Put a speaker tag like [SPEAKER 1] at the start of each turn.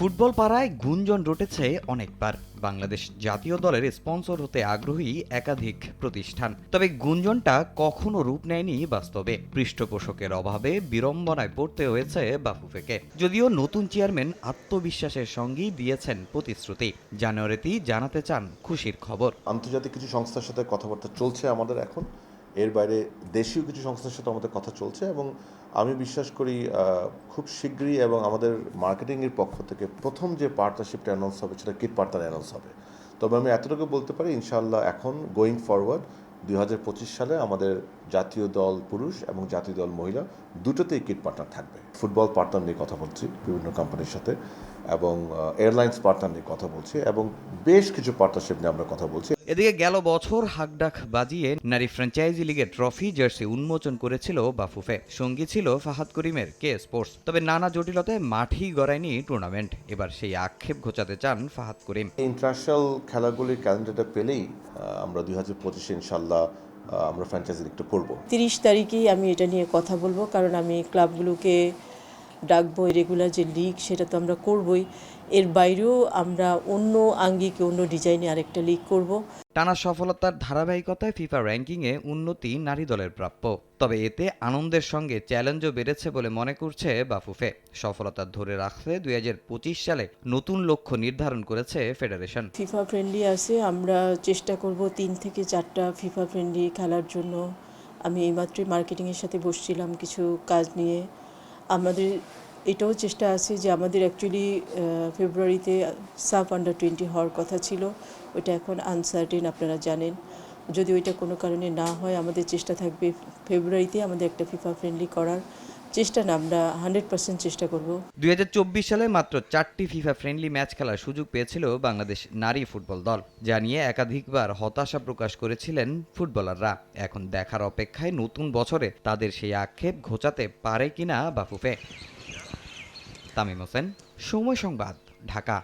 [SPEAKER 1] Football পাড়ায় গুঞ্জন রটেছে অনেকবার। বাংলাদেশ জাতীয় দলের স্পন্সর হতে আগ্রহী একাধিক প্রতিষ্ঠান। তবে গুঞ্জনটা কখনো রূপ নেয়নি বাস্তবে। পৃষ্ঠপোষকের অভাবে বিড়ম্বনায় পড়তে হয়েছে বাফুফেকে। যদিও নতুন চেয়ারম্যান আত্মবিশ্বাসের সঙ্গেই দিয়েছেন প্রতিশ্রুতি। জানুয়ারিতেই জানাতে চান খুশির খবর।
[SPEAKER 2] আন্তর্জাতিক কিছু সংস্থার সাথে কথাবার্তা চলছে আমাদের এখন। এর বাইরে দেশীয় কিছু সংস্থার সাথে আমাদের কথা চলছে এবং আমি বিশ্বাস করি খুব শীঘ্রই এবং আমাদের মার্কেটিংয়ের পক্ষ থেকে প্রথম যে পার্টনারশিপটা অ্যানাউন্স হবে সেটা কিট পার্টনার অ্যানাউন্স হবে। তবে আমি এতটুকু বলতে পারি, ইনশাআল্লাহ এখন গোয়িং ফরওয়ার্ড দুই হাজার পঁচিশ সালে আমাদের জাতীয় দল পুরুষ এবং জাতীয় দল মহিলা দুটোতেই কিট পার্টনার থাকবে। ফুটবল পার্টনার নিয়ে কথা বলছি বিভিন্ন কোম্পানির সাথে এবং এয়ারলাইন্স পার্টনার নিয়ে কথা বলছি এবং বেশ কিছু পার্টনারশিপ নিয়ে আমরা কথা বলছি।
[SPEAKER 1] এদিকে গেল বছর হাকডাক বাজিয়ে নারী ফ্র্যাঞ্চাইজি লিগের ট্রফি জার্সি উন্মোচন করেছিল বাফুফে। সঙ্গী ছিল ফাহাদ করিমের কে স্পোর্টস। তবে নানা জটিলতায় মাঠেই গড়ায়নি টুর্নামেন্ট। এবার সেই আক্ষেপ ঘোচাতে চান ফাহাদ করিম।
[SPEAKER 2] ইন্টারন্যাশনাল খেলাগুলির ক্যালেন্ডারটা পেলেই আমরা দুই হাজার পঁচিশে ইনশাল্লাহ আমরা ফ্র্যাঞ্চাইজি লিগটা করব
[SPEAKER 3] তিরিশ তারিখেই আমি এটা নিয়ে কথা বলব কারণ আমি ক্লাবগুলোকে ডাকবো রেগুলার যে লিক সেটা তো আমরা করবই। এর বাইরেও আমরা অন্য আঙ্গিকে অন্য ডিজাইনে আরেকটা লিক করব।
[SPEAKER 1] টানা সফলতার ধারাবাহিকতায় ফিফা র্যাঙ্কিংয়ে উন্নতি নারী দলের প্রাপ্য। তবে এতে আনন্দের সঙ্গে চ্যালেঞ্জও বেড়েছে বলে মনে করছে বাফুফে। সফলতা ধরে রাখতে দুই হাজার পঁচিশ সালে নতুন লক্ষ্য নির্ধারণ করেছে ফেডারেশন
[SPEAKER 3] ফিফা ফ্রেন্ডলি আছে আমরা চেষ্টা করব তিন থেকে চারটা ফিফা ফ্রেন্ডলি খেলার জন্য। আমি এইমাত্রই মার্কেটিংয়ের সাথে বসছিলাম কিছু কাজ নিয়ে। আমাদের এটাও চেষ্টা আছে যে আমাদের অ্যাকচুয়ালি ফেব্রুয়ারিতে সাব আন্ডার টোয়েন্টি হওয়ার কথা ছিল। ওইটা এখন আনসার্টেন আপনারা জানেন। যদি ওইটা কোনো কারণে না হয়, আমাদের চেষ্টা থাকবে ফেব্রুয়ারিতে আমাদের একটা ফিফা ফ্রেন্ডলি করার। চেষ্টা না, আমরা হান্ড্রেড পার্সেন্ট চেষ্টা করব।
[SPEAKER 1] দু হাজার চব্বিশ সালে মাত্র চারটি ফিফা ফ্রেন্ডলি ম্যাচ খেলার সুযোগ পেয়েছিল বাংলাদেশ নারী ফুটবল দল, যা নিয়ে একাধিকবার হতাশা প্রকাশ করেছিলেন ফুটবলাররা। এখন দেখার অপেক্ষায় নতুন বছরে তাদের সেই আক্ষেপ ঘোচাতে পারে কিনা বাফুফে। তামিম হোসেন, সময় সংবাদ, ঢাকা।